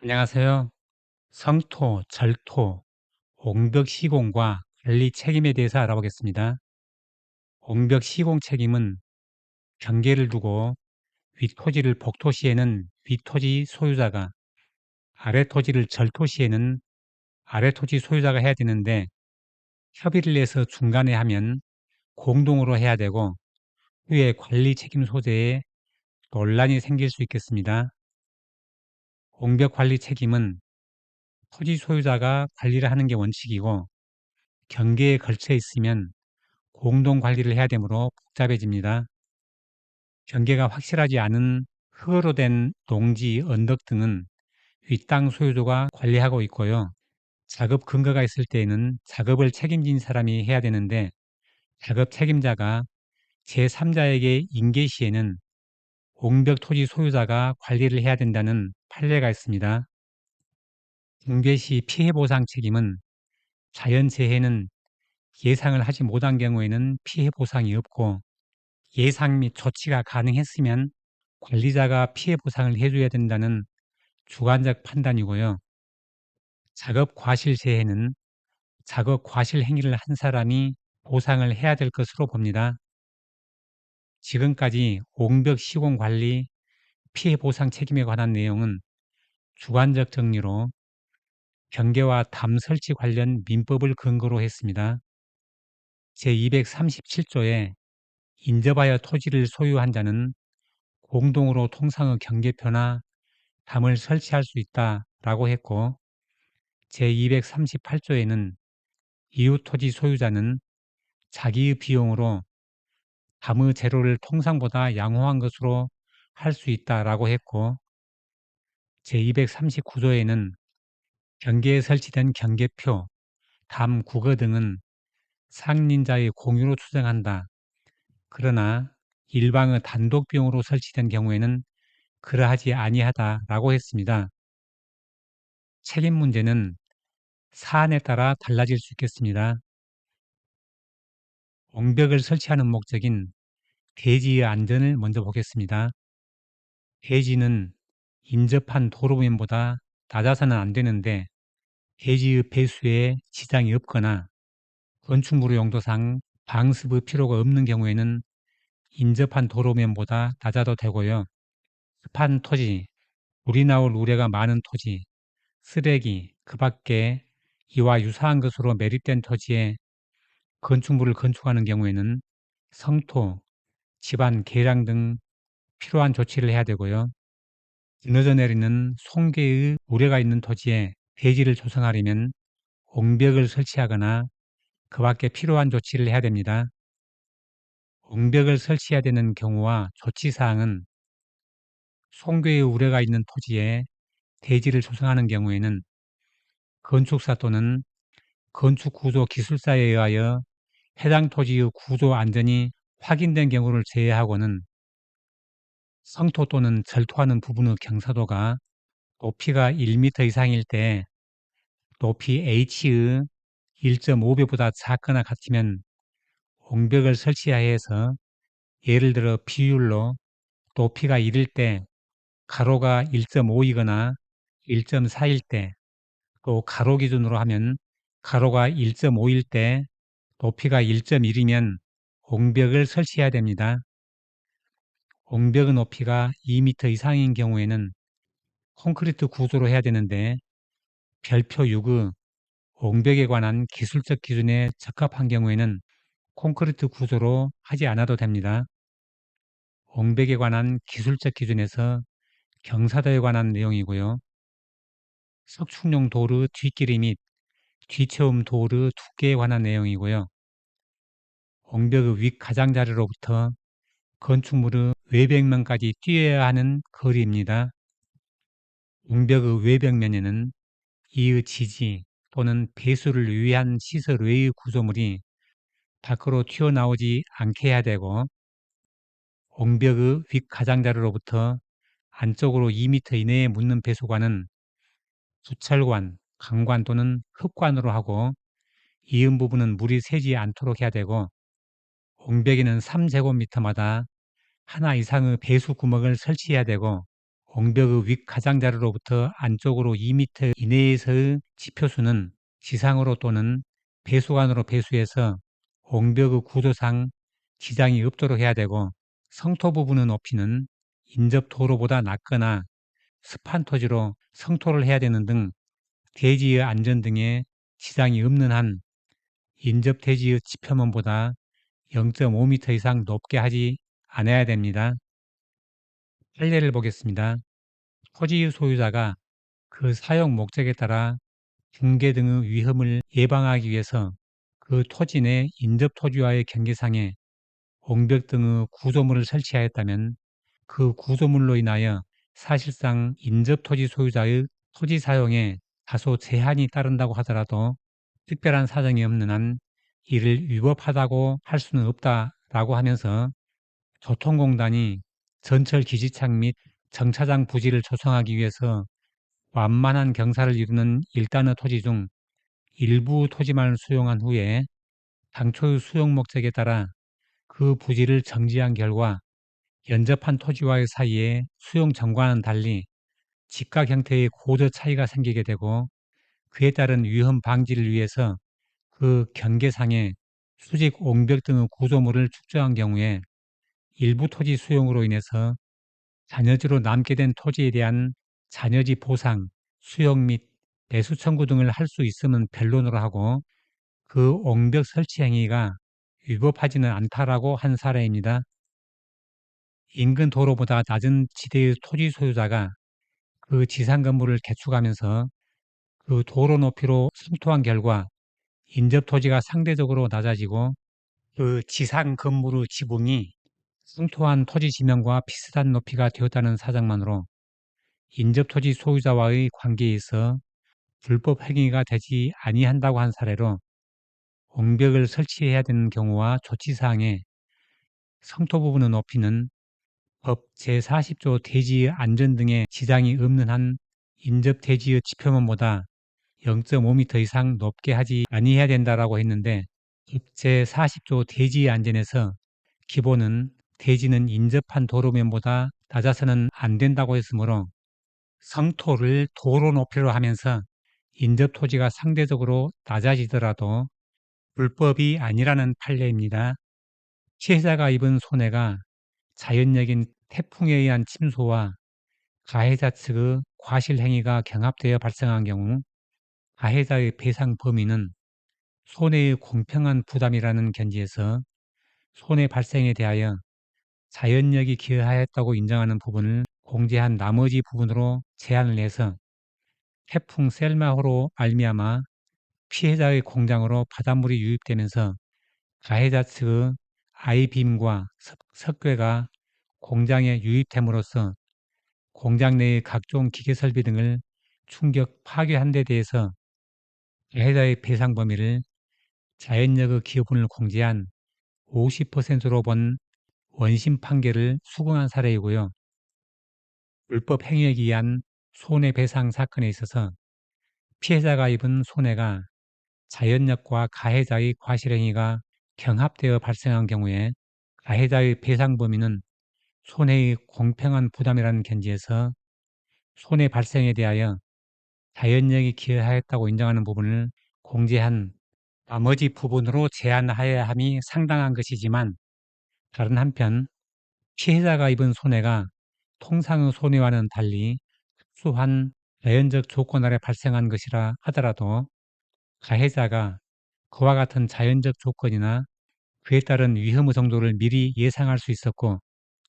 안녕하세요. 성토, 절토, 옹벽 시공과 관리 책임에 대해서 알아보겠습니다. 옹벽 시공 책임은 경계를 두고 윗토지를 복토 시에는 윗토지 소유자가, 아래토지를 절토 시에는 아래토지 소유자가 해야 되는데 협의를 해서 중간에 하면 공동으로 해야 되고 후에 관리 책임 소재에 논란이 생길 수 있겠습니다. 옹벽 관리 책임은 토지 소유자가 관리를 하는 게 원칙이고 경계에 걸쳐 있으면 공동 관리를 해야 되므로 복잡해집니다. 경계가 확실하지 않은 흙으로 된 농지, 언덕 등은 윗땅 소유주가 관리하고 있고요. 작업 근거가 있을 때에는 작업을 책임진 사람이 해야 되는데 작업 책임자가 제3자에게 인계 시에는 옹벽 토지 소유자가 관리를 해야 된다는 판례가 있습니다. 붕괴 시 피해 보상 책임은 자연재해는 예상을 하지 못한 경우에는 피해 보상이 없고 예상 및 조치가 가능했으면 관리자가 피해 보상을 해줘야 된다는 주관적 판단이고요. 작업 과실 재해는 작업 과실 행위를 한 사람이 보상을 해야 될 것으로 봅니다. 지금까지 옹벽 시공 관리 피해 보상 책임에 관한 내용은 주관적 정리로 경계와 담 설치 관련 민법을 근거로 했습니다. 제237조에 인접하여 토지를 소유한 자는 공동으로 통상의 경계표나 담을 설치할 수 있다 라고 했고 제238조에는 이웃 토지 소유자는 자기의 비용으로 담의 재료를 통상보다 양호한 것으로 할 수 있다라고 했고 제239조에는 경계에 설치된 경계표, 담, 국어 등은 상린자의 공유로 추정한다. 그러나 일방의 단독 비용으로 설치된 경우에는 그러하지 아니하다라고 했습니다. 책임 문제는 사안에 따라 달라질 수 있겠습니다. 옹벽을 설치하는 목적인 대지의 안전을 먼저 보겠습니다. 대지는 인접한 도로면보다 낮아서는 안 되는데 대지의 배수에 지장이 없거나 건축물 용도상 방습의 필요가 없는 경우에는 인접한 도로면보다 낮아도 되고요. 습한 토지, 물이 나올 우려가 많은 토지, 쓰레기, 그 밖에 이와 유사한 것으로 매립된 토지에 건축물을 건축하는 경우에는 성토, 집안 개량 등 필요한 조치를 해야 되고요. 무너져 내리는 송괴의 우려가 있는 토지에 대지를 조성하려면 옹벽을 설치하거나 그 밖에 필요한 조치를 해야 됩니다. 옹벽을 설치해야 되는 경우와 조치사항은 송괴의 우려가 있는 토지에 대지를 조성하는 경우에는 건축사 또는 건축구조 기술사에 의하여 해당 토지의 구조 안전이 확인된 경우를 제외하고는 성토 또는 절토하는 부분의 경사도가 높이가 1m 이상일 때 높이 h의 1.5배보다 작거나 같으면 옹벽을 설치하여서 예를 들어 비율로 높이가 1일 때 가로가 1.5이거나 1.4일 때 또 가로 기준으로 하면 가로가 1.5일 때 높이가 1.1이면 옹벽을 설치해야 됩니다. 옹벽의 높이가 2m 이상인 경우에는 콘크리트 구조로 해야 되는데 별표 6의 옹벽에 관한 기술적 기준에 적합한 경우에는 콘크리트 구조로 하지 않아도 됩니다. 옹벽에 관한 기술적 기준에서 경사도에 관한 내용이고요. 석축용 도르 뒷길이 및 뒤체험 도르 두께에 관한 내용이고요. 옹벽의 윗 가장자리로부터 건축물의 외벽면까지 뛰어야 하는 거리입니다. 옹벽의 외벽면에는 이의 지지 또는 배수를 위한 시설 외의 구조물이 밖으로 튀어나오지 않게 해야 되고 옹벽의 윗 가장자리로부터 안쪽으로 2m 이내에 묻는 배수관은 수철관, 강관 또는 흡관으로 하고 이은 부분은 물이 새지 않도록 해야 되고 옹벽에는 3제곱미터마다 하나 이상의 배수 구멍을 설치해야 되고 옹벽의 윗 가장자리로부터 안쪽으로 2m 이내에서의 지표수는 지상으로 또는 배수관으로 배수해서 옹벽의 구조상 지장이 없도록 해야 되고 성토 부분의 높이는 인접 도로보다 낮거나 습한 토지로 성토를 해야 되는 등 대지의 안전 등에 지장이 없는 한 인접 대지의 지표면보다 0.5m 이상 높게 하지 않아야 됩니다. 판례를 보겠습니다. 토지의 소유자가 그 사용 목적에 따라 붕괴 등의 위험을 예방하기 위해서 그 토지 내 인접 토지와의 경계상에 옹벽 등의 구조물을 설치하였다면 그 구조물로 인하여 사실상 인접 토지 소유자의 토지 사용에 다소 제한이 따른다고 하더라도 특별한 사정이 없는 한 이를 위법하다고 할 수는 없다라고 하면서 교통공단이 전철 기지창 및 정차장 부지를 조성하기 위해서 완만한 경사를 이루는 일단의 토지 중 일부 토지만을 수용한 후에 당초의 수용 목적에 따라 그 부지를 정지한 결과 연접한 토지와의 사이에 수용 전과는 달리 직각 형태의 고저 차이가 생기게 되고 그에 따른 위험 방지를 위해서 그 경계상에 수직 옹벽 등의 구조물을 축조한 경우에 일부 토지 수용으로 인해서 잔여지로 남게 된 토지에 대한 잔여지 보상, 수용 및 배수 청구 등을 할 수 있음은 변론으로 하고 그 옹벽 설치 행위가 위법하지는 않다라고 한 사례입니다. 인근 도로보다 낮은 지대의 토지 소유자가 그 지상 건물을 개축하면서 그 도로 높이로 성토한 결과 인접 토지가 상대적으로 낮아지고 그 지상 건물의 지붕이 성토한 토지 지면과 비슷한 높이가 되었다는 사정만으로 인접 토지 소유자와의 관계에 있어 불법 행위가 되지 아니한다고 한 사례로 옹벽을 설치해야 되는 경우와 조치사항에 성토 부분의 높이는 법 제40조 대지의 안전 등의 지장이 없는 한 인접 대지의 지표면보다 0.5m 이상 높게 하지 아니해야 된다라고 했는데 법 제40조 대지의 안전에서 기본은 대지는 인접한 도로면보다 낮아서는 안 된다고 했으므로 성토를 도로 높이로 하면서 인접 토지가 상대적으로 낮아지더라도 불법이 아니라는 판례입니다. 피해자가 입은 손해가 자연적인 태풍에 의한 침소와 가해자 측의 과실 행위가 경합되어 발생한 경우 가해자의 배상 범위는 손해의 공평한 부담이라는 견지에서 손해 발생에 대하여 자연력이 기여하였다고 인정하는 부분을 공제한 나머지 부분으로 제한을 해서 태풍 셀마호로 말미암아 피해자의 공장으로 바닷물이 유입되면서 가해자 측의 아이빔과 석괴가 공장에 유입됨으로써 공장 내의 각종 기계 설비 등을 충격 파괴한 데 대해서 가해자의 배상 범위를 자연력의 기여분을 공제한 50%로 본 원심 판결을 수긍한 사례이고요. 불법 행위에 의한 손해배상 사건에 있어서 피해자가 입은 손해가 자연력과 가해자의 과실행위가 경합되어 발생한 경우에 가해자의 배상 범위는 손해의 공평한 부담이라는 견지에서 손해 발생에 대하여 자연력이 기여하였다고 인정하는 부분을 공제한 나머지 부분으로 제한하여야 함이 상당한 것이지만 다른 한편 피해자가 입은 손해가 통상의 손해와는 달리 특수한 자연적 조건 아래 발생한 것이라 하더라도 가해자가 그와 같은 자연적 조건이나 그에 따른 위험의 정도를 미리 예상할 수 있었고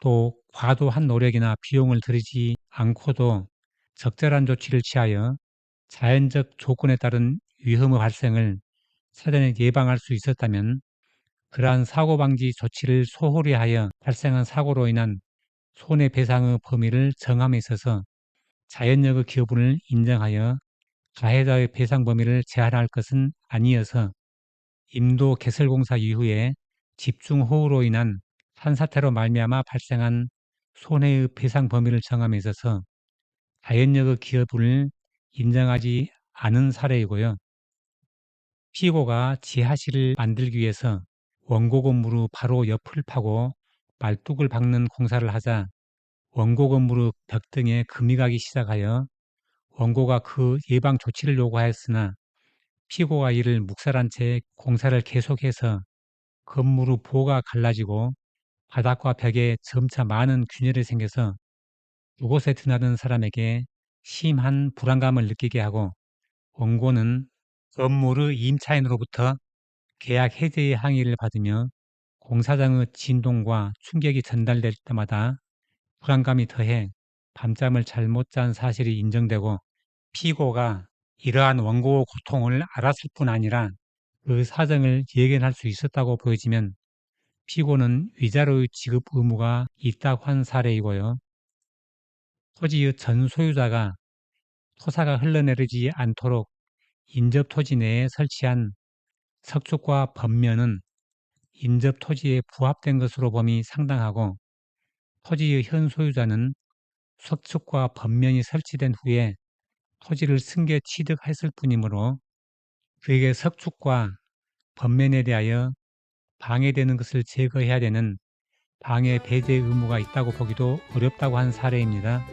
또 과도한 노력이나 비용을 들이지 않고도 적절한 조치를 취하여 자연적 조건에 따른 위험의 발생을 사전에 예방할 수 있었다면 그러한 사고방지 조치를 소홀히 하여 발생한 사고로 인한 손해배상의 범위를 정함에 있어서 자연력의 기여분을 인정하여 가해자의 배상 범위를 제한할 것은 아니어서 임도 개설공사 이후에 집중호우로 인한 산사태로 말미암아 발생한 손해의 배상 범위를 정함에 있어서 자연력의 기여분을 인정하지 않은 사례이고요. 피고가 지하실을 만들기 위해서 원고 건물의 바로 옆을 파고 말뚝을 박는 공사를 하자 원고 건물의 벽 등에 금이 가기 시작하여 원고가 그 예방 조치를 요구하였으나 피고가 이를 묵살한 채 공사를 계속해서 건물의 보가 갈라지고 바닥과 벽에 점차 많은 균열이 생겨서 그곳에 드나드는 사람에게 심한 불안감을 느끼게 하고 원고는 건물의 임차인으로부터 계약 해제의 항의를 받으며 공사장의 진동과 충격이 전달될 때마다 불안감이 더해 밤잠을 잘못 잔 사실이 인정되고 피고가 이러한 원고의 고통을 알았을 뿐 아니라 그 사정을 예견할 수 있었다고 보여지면 피고는 위자료의 지급 의무가 있다고 한 사례이고요. 토지의 전 소유자가 토사가 흘러내리지 않도록 인접 토지 내에 설치한 석축과 번면은 인접 토지에 부합된 것으로 범위 상당하고 토지의 현 소유자는 석축과 번면이 설치된 후에 토지를 승계 취득했을 뿐이므로 그에게 석축과 번면에 대하여 방해되는 것을 제거해야 되는 방해 배제 의무가 있다고 보기도 어렵다고 한 사례입니다.